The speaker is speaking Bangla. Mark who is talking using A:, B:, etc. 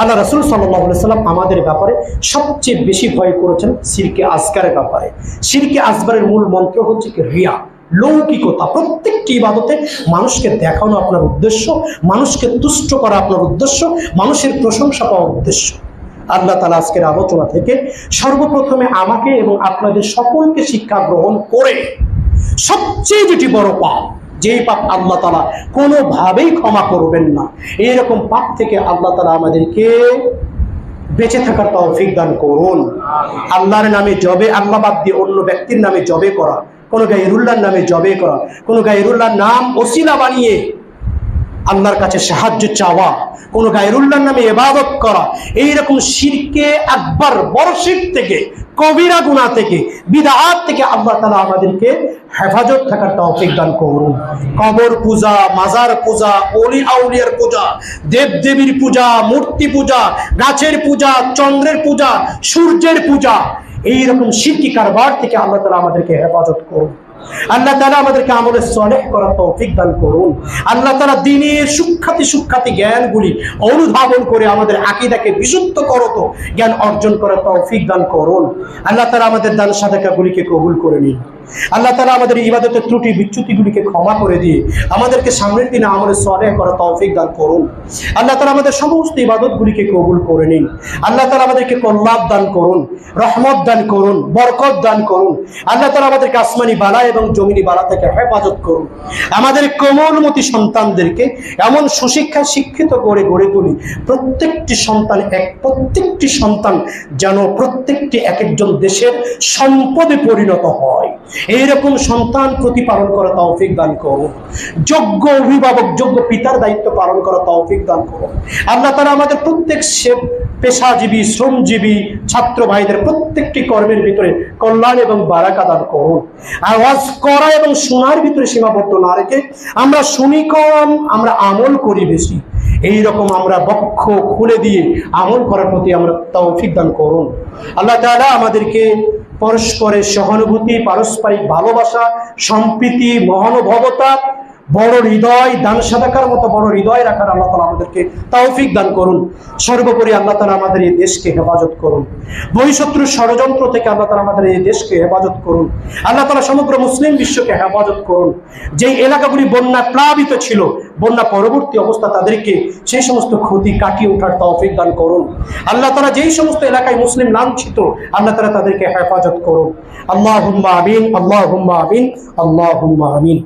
A: আল্লাহ রসুল সাল্লাম আমাদের ব্যাপারে সবচেয়ে বেশি ভয় করেছেন সিরকে আসগারের ব্যাপারে। সিরকে আসগারের মূল মন্ত্র হচ্ছে কি? রিয়া, লৌকিকতা। প্রত্যেকটি ইবাদতে মানুষকে দেখানো আপনার উদ্দেশ্য, মানুষকে তুষ্ট করা আপনার উদ্দেশ্য, মানুষের প্রশংসা পাওয়ার উদ্দেশ্য। আল্লাহ তালা আজকের আলোচনা থেকে সর্বপ্রথমে আমাকে এবং আপনাদের সকলকে শিক্ষা গ্রহণ করে সবচেয়ে যেটি বড় পাপ যেই পাপ আল্লাহ তালা কোনোভাবেই ক্ষমা করবেন না। এরকম পাপ থেকে আল্লাহ তালা আমাদেরকে বেঁচে থাকার তৌফিক দান করুন। আল্লাহর নামে জবে, আল্লাহ বাদ দিয়ে অন্য ব্যক্তির নামে জবে করা, কোনো গাইরুল্লাহর নামে জবে করা, কোনো গাইরুল্লাহর নাম ওসিলা বানিয়ে আল্লাহর কাছে সাহায্য চাওয়া, কোন গায়রুল্লাহর নামে এবাদত করা, এইরকম শিরকে একবার বড় থেকে, কবিরা গুণা থেকে, বিদাত থেকে আল্লাহ তালা আমাদেরকে হেফাজত থাকার তৌফিক দান করুন। কবর পূজা, মাজার পূজা, অলি আউলিয়ার পূজা দেব দেবীর পূজা, মূর্তি পূজা, গাছের পূজা, চন্দ্রের পূজা, সূর্যের পূজা, এইরকম শিরকি কারবার থেকে আল্লাহ তালা আমাদেরকে হেফাজত করুন। আল্লাহ তালা আমাদেরকে আমলে সলেহ করার তৌফিক দান করুন। আল্লাহ তালা দিনের সুখ্যাতি সুখ্যাতি জ্ঞানগুলি অনুধাবন করে আমাদের আকিদাকে বিশুদ্ধ করত, জ্ঞান অর্জন করার তৌফিক দান করুন। আল্লাহ তালা আমাদের দান সাদাকাগুলিকে কবুল করে নিন। আল্লাহ তালা আমাদের ইবাদতের ত্রুটি, বিচ্যুতিগুলিকে ক্ষমা করে দিয়ে আমাদেরকে সামনের দিনে আমলে সলেহ করার তৌফিক দান করুন। আল্লাহ তালা আমাদের সমস্ত ইবাদতগুলিকে কবুল করে নিন। আল্লাহ তালা আমাদেরকে কল্যাণ দান করুন, রহমত দান করুন, বরকত দান করুন। আল্লাহ তালা আমাদেরকে আসমানি বালা এবং জমিনি বালা থেকে হেফাজত করুন। আমাদের কোমলমতি সন্তানদেরকে এমন সুশিক্ষায় শিক্ষিত করে গড়ে তুলি, প্রত্যেকটি সন্তান এক, প্রত্যেকটি সন্তান যেন প্রত্যেকটি এক একজন দেশের সম্পদে পরিণত হয়। এইরকম সন্তান প্রতিপালন করা তৌফিক দান করুন। যোগ্য অভিভাবক, যোগ্য পিতার দায়িত্ব পালন করা তৌফিক দান করুন। আল্লাহ তারা আমাদের প্রত্যেক পেশাজীবী, শ্রমজীবী, ছাত্র ভাইদের প্রত্যেকটি কর্মের ভিতরে কল্যাণ এবং বারাকা দান করুন। আওয়াজ করা এবং শোনার ভিতরে সীমাবদ্ধ না রেখে আমরা শুনি কম, আমরা আমল করি বেশি। এই রকম আমরা বক্ষ খুলে দিয়ে আমল করার প্রতি আমরা তৌফিক দান করুন। আল্লাহ তাআলা আমাদেরকে পরস্পরের সহানুভূতি, পারস্পরিক ভালোবাসা, সম্প্রীতি, মহানুভবতা বড় হৃদয়, দান সাদাকার মতো বড় হৃদয় রাখার আল্লাহ তালা আমাদেরকে তৌফিক দান করুন। সর্বোপরি আল্লাহ তালা আমাদের এই দেশকে হেফাজত করুন। বহিঃশত্রুর ষড়যন্ত্র থেকে আল্লাহ তালা আমাদের এই দেশকে হেফাজত করুন। আল্লাহ তালা সমগ্র মুসলিম বিশ্বকে হেফাজত করুন। যেই এলাকাগুলি বন্যা প্লাবিত ছিল, বন্যা পরবর্তী অবস্থা তাদেরকে সেই সমস্ত ক্ষতি কাটিয়ে ওঠার তৌফিক দান করুন। আল্লাহ তালা যেই সমস্ত এলাকায় মুসলিম লাঞ্ছিত, আল্লাহ তালা তাদেরকে হেফাজত করুন। আল্লাহ হুম্মা আমিন আল্লাহ হুম্মা আমিন আল্লাহ হুম্মা আমিন।